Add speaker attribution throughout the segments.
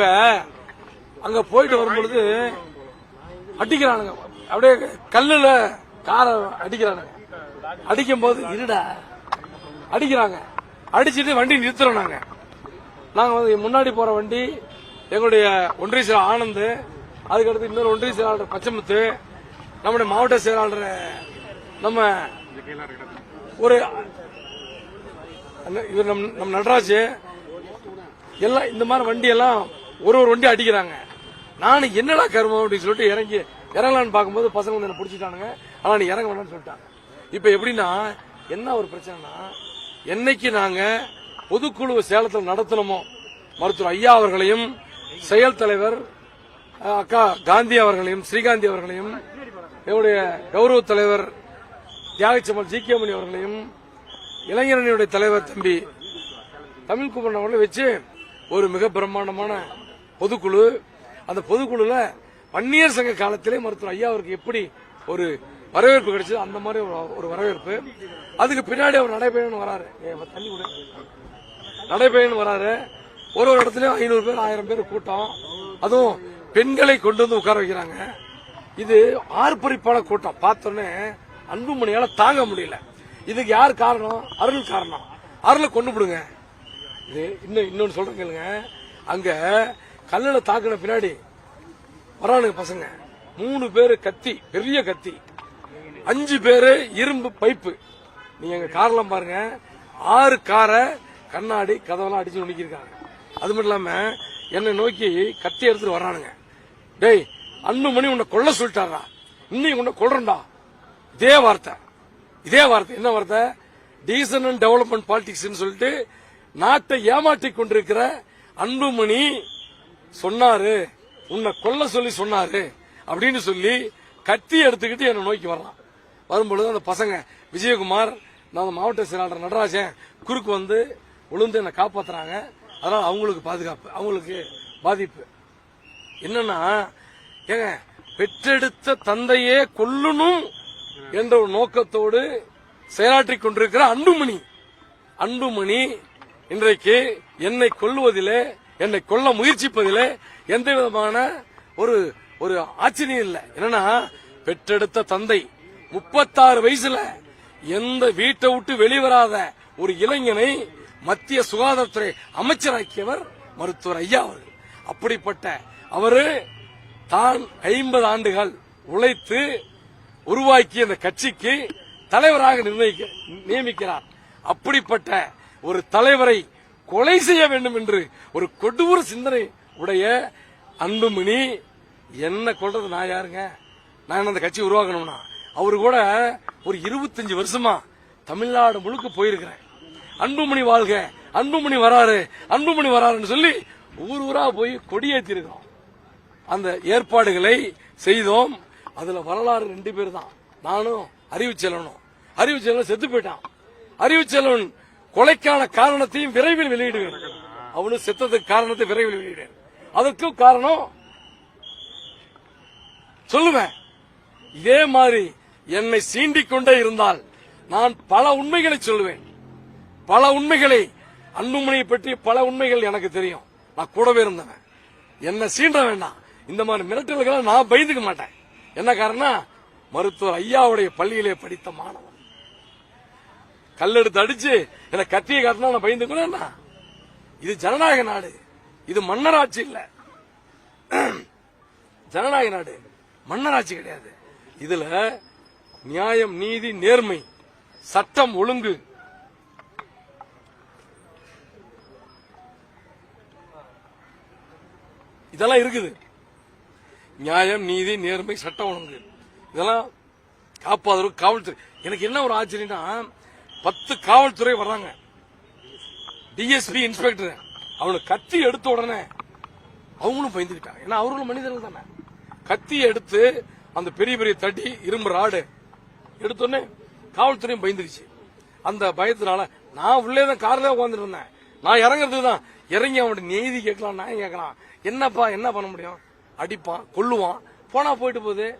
Speaker 1: இப்ப அங்க போயிட்டு வரும்பொழுது அடிக்கிறானுங்க. அப்படியே கல்லுல காரை அடிக்கிறானுங்க. அடிக்கும் போது இருடா அடிக்கிறாங்க. அடிச்சிட்டு வண்டி நிறுத்துறோம் நாங்க. நாங்க வந்து முன்னாடி போற வண்டி எங்களுடைய ஒன்றிய செயலர் ஆனந்த் அதுக்கடுத்து இன்னொரு ஒன்றிய செயலாளர் பச்சமுத்து நம்முடைய மாவட்ட செயலாளர் நம்ம ஒரு இவர் நம் நம்ம நடராஜ் எல்லாம் இந்த மாதிரி வண்டி எல்லாம் ஒரு ஒரு வண்டி அடிக்கிறாங்க. நானும் என்னடா கருமம் அப்படின்னு சொல்லிட்டு இறங்கி இறங்கலான்னு பார்க்கும்போது பசங்க வந்து என்ன பிடிச்சிட்டானுங்க. ஆனால் நீ இறங்க வேண்டாம்னு சொல்லிட்டாங்க இப்போ எப்படின்னா என்ன ஒரு பிரச்சனைனா என்னைக்கு நாங்கள் பொதுக்குழு சேலத்தில் நடத்தணுமோ மருத்துவர் ஐயா அவர்களையும் செயல் தலைவர் அக்கா காந்தி அவர்களையும் ஸ்ரீகாந்தி அவர்களையும் என்னுடைய கௌரவ தலைவர் தியாகச்சம்மல் ஜி கே மணி அவர்களையும் இளைஞரணியுடைய தலைவர் தம்பி தமிழ்குமரன் அவர்களை வச்சு ஒரு மிக பிரம்மாண்டமான பொதுக்குழு அந்த பொதுக்குழுல வன்னியர் சங்க காலத்திலே மருத்துவர் ஐயா அவருக்கு எப்படி ஒரு வரவேற்பு கிடைச்சது அந்த மாதிரி ஒரு- ஒரு வரவேற்பு. அதுக்கு பின்னாடி அவர் நடைபயணம் வராரு. ஏ, தண்ணி கூட. நடைபயணம் வராரு. ஒரு ஒரு இடத்துலயும் ஐநூறு பேர் ஆயிரம் பேர் கூட்டம். அதுவும் பெண்களை கொண்டு வந்து உட்கார வைக்கிறாங்க. இது ஆர்ப்பரிப்பான கூட்டம். பார்த்தோன்னே அன்புமணியால தாங்க முடியல. இதுக்கு யார் காரணம்? அருள் காரணம். அருளை கொண்டு விடுங்க இது இன்னும் இன்னொன்னு சொல்றேன் கேளுங்க. அங்க கல்லில் தாக்குன பின்னாடி வரானுங்க பசங்க. மூணு பேரு கத்தி பெரிய கத்தி. அஞ்சு பேரு இரும்பு பைப்பு. நீங்க எங்க கார்லாம் பாருங்க. ஆறு காரை கண்ணாடி கதவெல்லாம் அடிச்சு நுணுக்கியிருக்காங்க. அது மட்டும் இல்லாம என்னை நோக்கி கத்தி எடுத்துட்டு வர்றானுங்க டேய் அன்புமணி உன்னை கொல்ல சொல்லிட்டாரா? இன்னைக்கு உன்னை கொல்றேன்டா. இதே வார்த்தை. இதே வார்த்தை. என்ன வார்த்தை? டீசன் அண்ட் டெவலப்மெண்ட் பாலிடிக்ஸ் சொல்லிட்டு நாட்டை ஏமாற்றி கொண்டிருக்கிற அன்புமணி சொன்னாரு உன்னை கொல்ல சொல்லி சொன்னாரு அப்படின்னு சொல்லி கத்தி எடுத்துக்கிட்டு என்னை நோக்கி வர்றான். வரும்பொழுது அந்த பசங்க விஜயகுமார் நான் அந்த மாவட்ட செயலாளர் நடராஜன் குறுக்கு வந்து விழுந்து என்னை காப்பாத்துறாங்க. அதனால அவங்களுக்கு பாதுகாப்பு அவங்களுக்கு பாதிப்பு. என்னன்னா ஏங்க பெற்றெடுத்த தந்தையே கொல்லணும் என்ற ஒரு நோக்கத்தோடு செயலாற்றி கொண்டிருக்கிற அன்புமணி. அன்புமணி இன்றைக்கு என்னை கொல்லுவதிலே என்னை கொல்ல முயற்சிப்பதிலே எந்த விதமான ஒரு ஒரு ஆச்சரியம் இல்லை. என்னன்னா பெற்றெடுத்த தந்தை முப்பத்தாறு வயசுல எந்த வீட்டை விட்டு வெளிவராத ஒரு இளைஞனை மத்திய சுகாதாரத்துறை அமைச்சராக்கியவர் மருத்துவர் ஐயா அவர் அப்படிப்பட்ட அவரு தான் ஐம்பது ஆண்டுகள் உழைத்து உருவாக்கிய அந்த கட்சிக்கு தலைவராக நிர்ணயிக்க நியமிக்கிறார். அப்படிப்பட்ட ஒரு தலைவரை கொலை செய்ய வேண்டும் என்று ஒரு கொடூர சிந்தனை உடைய அன்புமணி என்ன கொள்றது நான் யாருங்க? நான் என்ன அந்த கட்சி உருவாக்கணும்னா. அவரு கூட ஒரு இருபத்தஞ்சு வருஷமா தமிழ்நாடு முழுக்க போயிருக்கிறேன். அன்புமணி வாழ்க. அன்புமணி வராரு. அன்புமணி வராருன்னு சொல்லி ஊர் ஊரா போய் கொடியேற்றிருக்கிறோம். அந்த ஏற்பாடுகளை செய்தோம். அதுல வரலாறு ரெண்டு பேர் தான். நானும் அறிவு செல்லணும் அறிவு செல்வன் செத்து போயிட்டான். அறிவு செல்வன் கொலைக்கான காரணத்தையும் விரைவில் வெளியிடுவேன். அவனு செத்ததுக்கு காரணத்தை விரைவில் வெளியிடுவேன். அதற்கும் காரணம் சொல்லுவேன். இதே மாதிரி என்னை சீண்டிக் கொண்டே இருந்தால் நான் பல உண்மைகளை சொல்லுவேன். பல உண்மைகளை அன்புமணியை பற்றி பல உண்மைகள் எனக்கு தெரியும். நான் கூடவே இருந்தவன். என்ன சீண்ட வேண்டாம். இந்த மாதிரி மிரட்டல்களை நான் பயந்துக்க மாட்டேன். என்ன காரணம் மருத்துவர் ஐயாவுடைய பள்ளியிலே படித்த மாணவன். கல்லெடுத்து அடிச்சு என்ன கத்தியை காட்டினா நான் பயந்துக்கணும்னா இது ஜனநாயக நாடு. இது மன்னராட்சி இல்ல. ஜனநாயக நாடு. மன்னராட்சி கிடையாது. இதுல நியாயம் நீதி நேர்மை சட்டம் ஒழுங்கு. இதெல்லாம் இருக்குது. நியாயம் நீதி நேர்மை சட்டம் ஒழுங்கு. இதெல்லாம் காப்பாதவர் காவல்துறை. எனக்கு என்ன ஒரு ஆச்சரியம்னா பத்து காவல்துறை வர்றாங்க. டிஎஸ்பி இன்ஸ்பெக்டர் அவனுக்கு கத்தி எடுத்த உடனே அவங்களும் பயந்துக்கிட்டாங்க ஏன்னா அவர்களும் மனிதர்கள் தானே. கத்தி எடுத்து அந்த பெரிய பெரிய தடி இரும்பு ராடு எடுத்தோடனே காவல்துறையும் பயந்துருச்சு. அந்த பயத்தினால நான் உள்ளே தான் கார்ல உட்காந்துட்டு இருந்தேன். நான் இறங்குறது தான் இறங்கி அவன்கிட்ட நீதி கேட்கலாம் நான் கேட்கலாம். என்னப்பா என்ன பண்ண முடியும்? அடிப்பான் கொல்லுவான். போனா போயிட்டு போகுது.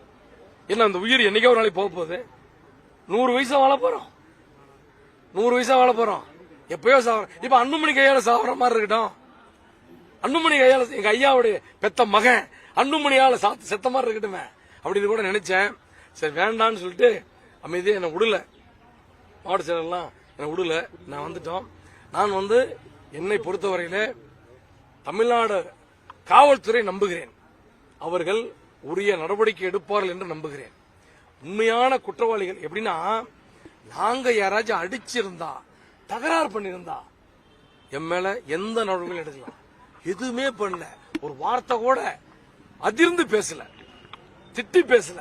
Speaker 1: என்ன அந்த உயிர் என்னைக்கோ ஒரு நாளைக்கு போக போகுது. நூறு வயசா வாழ போறோம். நூறு வயசா வாழ போறோம். எப்பயோ சாவரம் இப்ப அன்புமணி கையால சாவர மாதிரி இருக்கட்டும். அன்புமணி கையால எங்க ஐயாவுடைய பெத்த மகன் அன்புமணியால சாத்து செத்த மாதிரி இருக்கட்டுமே. அப்படின்னு கூட நினைச்சேன். சரி வேண்டாம்னு சொல்லிட்டு அமைதியே என்னை விடல. மாவட்ட செயலர்லாம் என்னை விடல. நான் வந்துட்டோம். நான் வந்து என்னை பொறுத்தவரையில தமிழ்நாடு காவல்துறை நம்புகிறேன். அவர்கள் உரிய நடவடிக்கை எடுப்பார்கள் என்று நம்புகிறேன். உண்மையான குற்றவாளிகள் எப்படின்னா நாங்க யாராச்சும் அடிச்சிருந்தா தகராறு பண்ணியிருந்தா என் மேல எந்த நடவடிக்கையும் எடுக்கலாம் எதுவுமே பண்ணல. ஒரு வார்த்தை கூட அதிர்ந்து பேசல. திட்டி பேசல.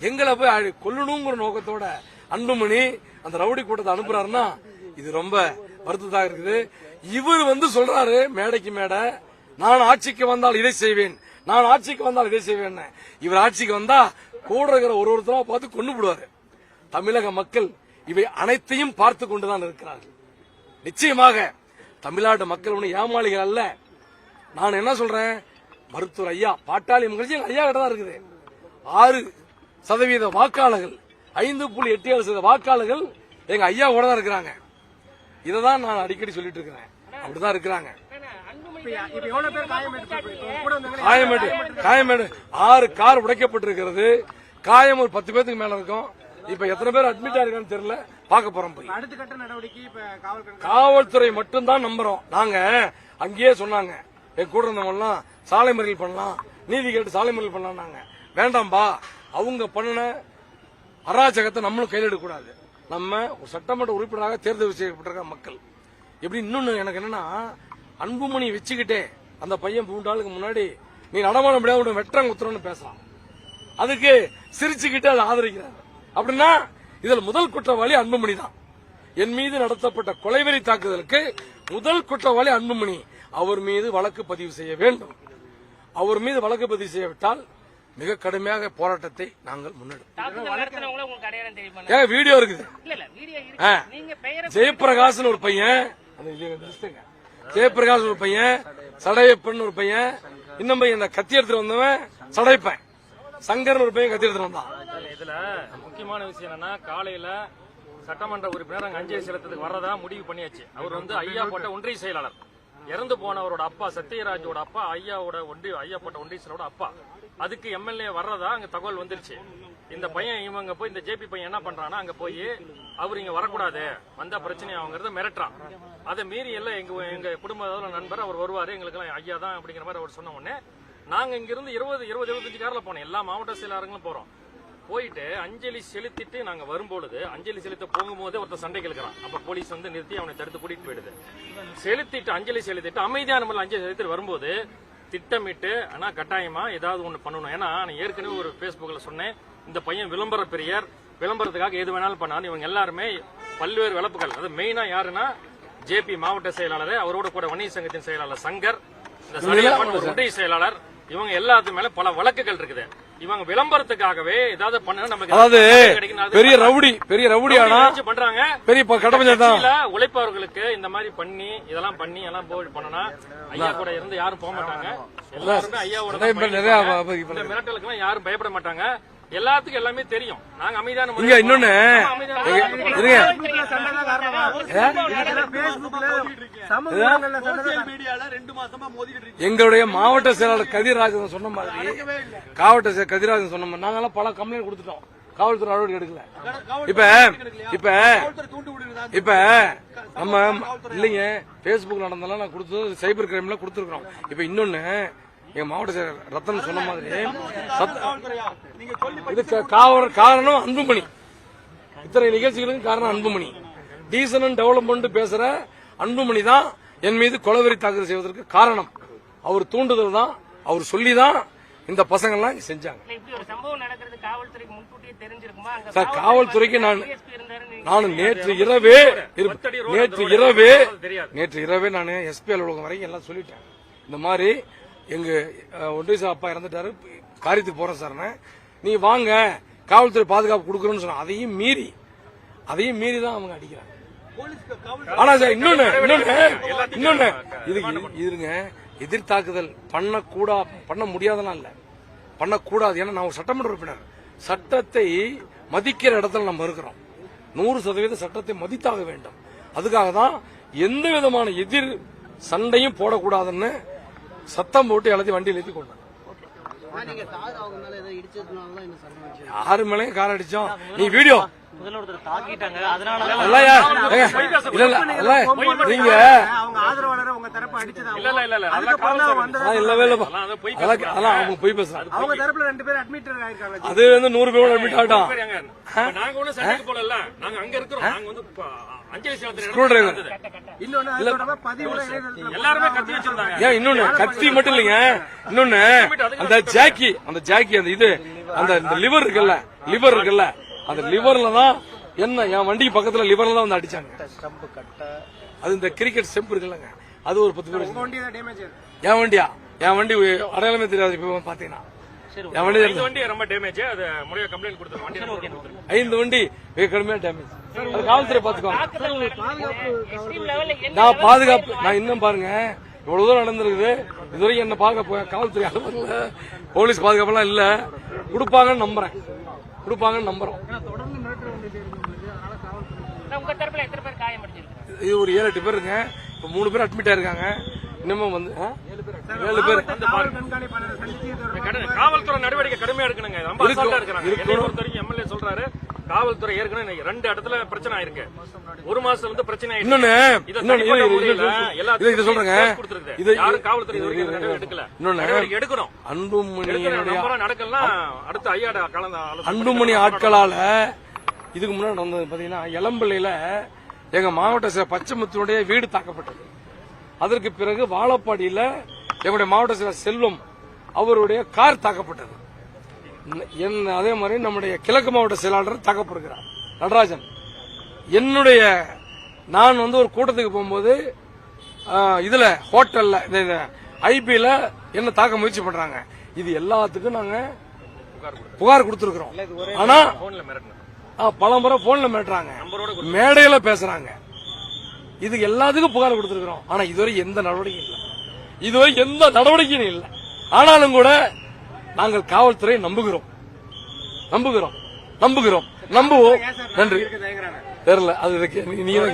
Speaker 1: எங்களை போய் அழி- கொல்லணுங்கிற நோக்கத்தோட அன்புமணி அந்த ரவுடி கூட்டத்தை அனுப்புறாருன்னா இது ரொம்ப வருத்ததாக இருக்குது. இவர் வந்து சொல்றாரு மேடைக்கு மேடை நான் ஆட்சிக்கு வந்தால் இதை செய்வேன். நான் ஆட்சிக்கு வந்தால் இதை செய்வேன் இவர் ஆட்சிக்கு வந்தா கூட இருக்கிற ஒரு ஒருத்தரா பார்த்து கொண்டு விடுவாரு தமிழக மக்கள் இவை அனைத்தையும் பார்த்து கொண்டுதான் இருக்கிறார்கள். நிச்சயமாக தமிழ்நாட்டு மக்கள் ஒன்று ஏமாளிகள் அல்ல. நான் என்ன சொல்றேன்? மருத்துவர் ஐயா பாட்டாளி மகிழ்ச்சி ஐயா கிட்ட தான் இருக்குது. ஆறு சதவீத வாக்காளர்கள் ஐந்து புள்ளி எட்டு ஏழு சதவீத வாக்காளர்கள் எங்க ஐயா கூட தான் இருக்கிறாங்க. இதை தான் நான் அடிக்கடி சொல்லிட்டு இருக்கிறேன். அப்படிதான் இருக்கிறாங்க. காயமேடு காயமேடு. ஆறு கார் உடைக்கப்பட்டிருக்கிறது. காயம் ஒரு பத்து பேத்துக்கு மேல இருக்கும். இப்ப எத்தனை பேர் அட்மிட் ஆயிருக்கான்னு தெரியல. பார்க்க போறோம் போய்.
Speaker 2: அடுத்த கட்ட நடவடிக்கை
Speaker 1: காவல்துறை மட்டும்தான் நம்புறோம். நாங்க அங்கேயே சொன்னாங்க. என் கூட இருந்தவங்க எல்லாம் சாலை மறியல் பண்ணலாம். நீதி கேட்டு சாலை மறியல் பண்ணலாம்னாங்க வேண்டாம்பா. அவங்க பண்ணின அராஜகத்தை நம்மளும் கையில் எடுக்கக்கூடாது. நம்ம ஒரு சட்டமன்ற உறுப்பினராக தேர்தல் செய்யப்பட்டிருக்க மக்கள். எப்படி இன்னொன்னு எனக்கு என்னன்னா அன்புமணி வச்சுக்கிட்டே அந்த பையன் மூன்று நாளுக்கு முன்னாடி நீ நடமாட முடியாது வெட்டுறேன் குத்துறன்னு பேசலாம் அதுக்கு சிரிச்சுக்கிட்டு அதை ஆதரிக்கிறார். அப்படின்னா இதில் முதல் குற்றவாளி அன்புமணி தான். என் மீது நடத்தப்பட்ட கொலைவெறி தாக்குதலுக்கு முதல் குற்றவாளி அன்புமணி. அவர் மீது வழக்கு பதிவு செய்ய வேண்டும். அவர் மீது வழக்கு பதிவு செய்யவிட்டால் மிக கடுமையாக போராட்டத்தை நாங்கள் முன்னெடுப்போம். ஏன் வீடியோ இருக்குது? ஜெயபிரகாஷ்னு ஒரு பையன். ஜெயபிரகாஷ் ஒரு பையன் சடையப்பன் ஒரு பையன் இன்னும் பையன் கத்தி எடுத்துட்டு வந்தவன் சடைப்பன். சங்கர்னு ஒரு பையன் கத்தி எடுத்துட்டு வந்தான்.
Speaker 3: இதுல முக்கியமான விஷயம் என்னன்னா காலையில சட்டமன்ற உறுப்பினர் அங்க அஞ்சலி செலுத்ததுக்கு வரதா முடிவு பண்ணியாச்சு. அவர் வந்து ஐயா போட்ட ஒன்றிய செயலாளர். இறந்து போனவரோட அப்பா சத்யராஜோட அப்பா ஐயாவோட ஒன்றிய ஐயா போட்ட ஒன்றிய செயலோட அப்பா. அதுக்கு எம்எல்ஏ வர்றதா அங்க தகவல் வந்துருச்சு. இந்த பையன் இவங்க போய் இந்த ஜேபி பையன் என்ன பண்றான்னா அங்க போய் அவர் இங்க வரக்கூடாது. வந்தா பிரச்சனை ஆகுங்கிறத மிரட்டுறான். அதை மீறி எல்லாம் எங்க எங்க குடும்ப நண்பர் அவர் வருவாரு. எங்களுக்கு எல்லாம் ஐயா தான் அப்படிங்கிற மாதிரி அவர் சொன்ன உடனே நாங்க இங்கிருந்து இருபது இருபது இருபத்தஞ்சு காரில் போனோம். எல்லா மாவட்ட செயலாளர்களும் போறோம். போயிட்டு அஞ்சலி செலுத்திட்டு நாங்க வரும்பொழுது அஞ்சலி செலுத்த போகும்போதே ஒருத்தர் சண்டை கேட்கிறான். அப்ப போலீஸ் வந்து நிறுத்தி அவனை தடுத்து கூட்டிட்டு போயிடுது. செலுத்திட்டு அஞ்சலி செலுத்திட்டு அமைதியான முறையில் அஞ்சலி செலுத்திட்டு வரும்போது திட்டமிட்டு ஆனா கட்டாயமா ஏதாவது ஒண்ணு பண்ணணும். ஏன்னா நான் ஏற்கனவே ஒரு Facebookல சொன்னேன் இந்த பையன் விளம்பர பிரியர். விளம்பரத்துக்காக எது வேணாலும் பண்ணாலும் இவங்க எல்லாருமே பல்வேறு விளப்புகள். அது மெயினா யாருன்னா ஜேபி மாவட்ட செயலாளர் அவரோட கூட வணிக சங்கத்தின் செயலாளர் சங்கர் இந்த செயலாளர். இவங்க எல்லாத்து மேல பல வழக்குகள் இருக்குது. இவங்க விளம்பரத்துக்காகவே ஏதாவது பண்ணா நமக்கு
Speaker 1: அதாவது பெரிய ரவுடி பெரிய ரவுடி ஆனா
Speaker 3: பண்றாங்க.
Speaker 1: பெரிய
Speaker 3: கட்சியில உழைப்பவர்களுக்கு இந்த மாதிரி பண்ணி இதெல்லாம் பண்ணி எல்லாம் போய் பண்ணனா ஐயா கூட இருந்து யாரும் போக மாட்டாங்க. எல்லாருமே ஐயாவோட மிரட்டலுக்கு யாரும் பயப்பட மாட்டாங்க. எல்லாத்துக்கும் எல்லாமே தெரியும். நாங்க அமைதியான
Speaker 1: இங்க இன்னொன்னு. இருங்க. எங்களுடைய மாவட்ட செயலாளர் கதிராஜன் சொன்ன மாதிரி காவட்ட செயலர் கதிராஜன் சொன்ன மாதிரி நாங்கெல்லாம் பல கம்ப்ளைண்ட் கொடுத்துட்டோம். காவல்துறை நடவடிக்கை எடுக்கல. இப்ப இப்ப இப்ப நம்ம இல்லைங்க பேஸ்புக் நடந்தாலும் நான் கொடுத்து சைபர் கிரைம்ல கொடுத்துருக்கோம் இப்ப இன்னொன்னு எங்க மாவட்ட செயலர் ரத்தன் சொன்ன மாதிரி இது கா- காவல் காரணம் அன்புமணி. இத்தனை நிகழ்ச்சிகளுக்கும் காரணம் அன்புமணி. டீசன் டெவலப்மெண்ட் பேசுற அன்புமணி தான் என் மீது கொலவெறி தாக்குதல் செய்வதற்கு காரணம். அவர் தூண்டுதல் தான் அவர் சொல்லி தான் இந்த பசங்கள்லாம் இங்க செஞ்சாங்க. சார் காவல்துறைக்கு நான் நான் நேற்று இரவே நேற்று இரவே
Speaker 3: தெரியாது.
Speaker 1: நேற்று இரவே நான் எஸ்பி அலுவலகம் வரைக்கும் எல்லாம் சொல்லிட்டேன். இந்த மாதிரி எங்க ஒன்றிய சார் அப்பா இறந்துட்டாரு. காரியத்துக்கு போறேன் சார் நீ வாங்க காவல்துறை பாதுகாப்பு கொடுக்குறோன்னு சொன்ன அதையும் மீறி அதையும் மீறி தான் அவங்க அடிக்கிறாங்க. ஆனா சார் இன்னொன்னு இன்னொன்னு இன்னொன்னு இதுக்கு இருங்க எதிர்த்தாக்குதல் பண்ணக்கூடா பண்ண முடியாதெல்லாம் இல்ல. பண்ணக்கூடாது ஏன்னா நான் ஒரு சட்டமன்ற உறுப்பினர். சட்டத்தை மதிக்கிற இடத்துல நம்ம இருக்கிறோம். நூறு சதவீதம் சட்டத்தை மதித்தாக வேண்டும். அதுக்காக தான் எந்த விதமான எதிர் சண்டையும் போடக்கூடாதுன்னு சத்தம் போட்டு எல்லாத்தையும் வண்டியில் ஏற்றி கொண்டாங்க. யாரு மேலேயும் கார் அடிச்சோம் நீ வீடியோ
Speaker 4: முதல்ல ஒருத்தர் தாக்கிட்டாங்க அதனால
Speaker 1: நீங்க
Speaker 2: அவங்க ஆதரவாளரை உங்க தரப்பு
Speaker 3: இல்ல இல்ல இல்ல
Speaker 1: அவங்க போய் பேசுறாங்க
Speaker 2: அவங்க தரப்புல ரெண்டு பேர் அட்மிட் ஆயிருக்காங்க
Speaker 1: அது வந்து நூறு பேரோட அட்மிட்?
Speaker 3: இப்ப நாங்க ஒண்ணும் சண்டைக்கு போகல நாங்க அங்க இருக்கிறோம். நாங்க வந்து அஞ்சலி.
Speaker 2: இன்னொன்னு
Speaker 3: கத்தி வச்சிருந்தாங்க.
Speaker 1: ஏன் இன்னொன்னு கத்தி மட்டும் இல்லைங்க. இன்னொன்னு அந்த ஜாக்கி அந்த ஜாக்கி அந்த இது அந்த இந்த லிவர் இருக்குல்ல லிவர் இருக்குல்ல. அந்த லிவர்ல தான் என்ன என் வண்டிக்கு பக்கத்துல லிவர்ல தான் வந்து அடிச்சாங்க. அது இந்த கிரிக்கெட் ஸ்டெம்ப் இருக்குல்லங்க. அது ஒரு பத்து பேர் என் வண்டியா? என் வண்டி அடையாளமே தெரியாது இப்ப பாத்தீங்கன்னா. என் வண்டி
Speaker 3: இந்த வண்டி ரொம்ப டேமேஜ் அது முறையா கம்ப்ளைண்ட் கொடுத்துருக்கோம் வண்டி நம்பர் கொடுத்துருக்கோம்
Speaker 1: ஐந்து வண்டி கடுமையா டேமேஜ் அது காவல்துறை பாத்துக்கோங்க. நான் பாதுகாப்பு நான் இன்னும் பாருங்க. இவ்வளவு தூரம் நடந்திருக்குது. இதுவரைக்கும் என்ன பாதுகாப்பு காவல்துறை அலுவலகத்துல போலீஸ் பாதுகாப்புலாம் இல்ல. கொடுப்பாங்கன்னு நம்புறேன். கொடுப்பாங்கன்னு நம்புறோம்.
Speaker 5: உங்க தரப்புல எத்தனை பேர் காயமடைஞ்சிருக்கு
Speaker 1: இது ஒரு ஏழு எட்டு பேர் இருங்க. இப்ப மூணு பேர் அட்மிட் ஆயிருக்காங்க. இன்னமும் வந்து? ஏழு பேர்.
Speaker 3: காவல்துறை நடவடிக்கை கடுமையா இருக்குனுங்க ரொம்ப அசால்ட்டா இருக்கிறாங்க என்னை பொறுத்த வரைக்கும் எம்எல்ஏ சொல்றாரு. காவல்துறை ஏற்கனவே ரெண்டு இடத்துல பிரச்சனை ஆயிருக்கு. ஒரு மாசத்துல இருந்து பிரச்சனை ஆயிருக்கு.
Speaker 1: இன்னொன்னு
Speaker 3: இதை
Speaker 1: சொல்றேங்க. இது
Speaker 3: யாரும் காவல்துறை எடுக்கல.
Speaker 1: இன்னொன்னு.
Speaker 3: எடுக்கணும். நம்பலாம் நடக்கலாம் அடுத்த ஐயாட கலந்த
Speaker 1: அன்புமணி ஆட்களால இதுக்கு முன்னாடி நடந்தது பாத்தீங்கன்னா இளம்பிள்ளையில எங்க மாவட்ட செயலர் பச்சைமுத்துடைய வீடு தாக்கப்பட்டது. அதற்கு பிறகு வாழப்பாடியில எங்களுடைய மாவட்ட செயலர் செல்வம் அவருடைய கார் தாக்கப்பட்டது. என் அதே மாதிரி நம்முடைய கிழக்கு மாவட்ட செயலாளர் தாக்கப்படுகிறார் நடராஜன். என்னுடைய நான் வந்து ஒரு கூட்டத்துக்கு போகும்போது இதுல ஹோட்டல்ல இந்த ஐபில என்ன தாக்க முயற்சி பண்றாங்க. இது எல்லாத்துக்கும் நாங்க புகார் கொடுத்திருக்கிறோம். ஆனா
Speaker 3: போன்ல மிரட்டணும்.
Speaker 1: பல முறை போன்ல மிரட்டுறாங்க. மேடையில பேசுறாங்க. இது எல்லாத்துக்கும் புகார் கொடுத்திருக்கிறோம். ஆனா இதுவரை எந்த நடவடிக்கையும் இல்லை. இதுவரை எந்த நடவடிக்கையும் இல்லை. ஆனாலும் கூட நாங்கள் காவல்துறையை நம்புகிறோம். நம்புகிறோம். நம்புகிறோம். நம்புவோம். நன்றி. தெரியல. அது இதுக்கு நீ- நீங்க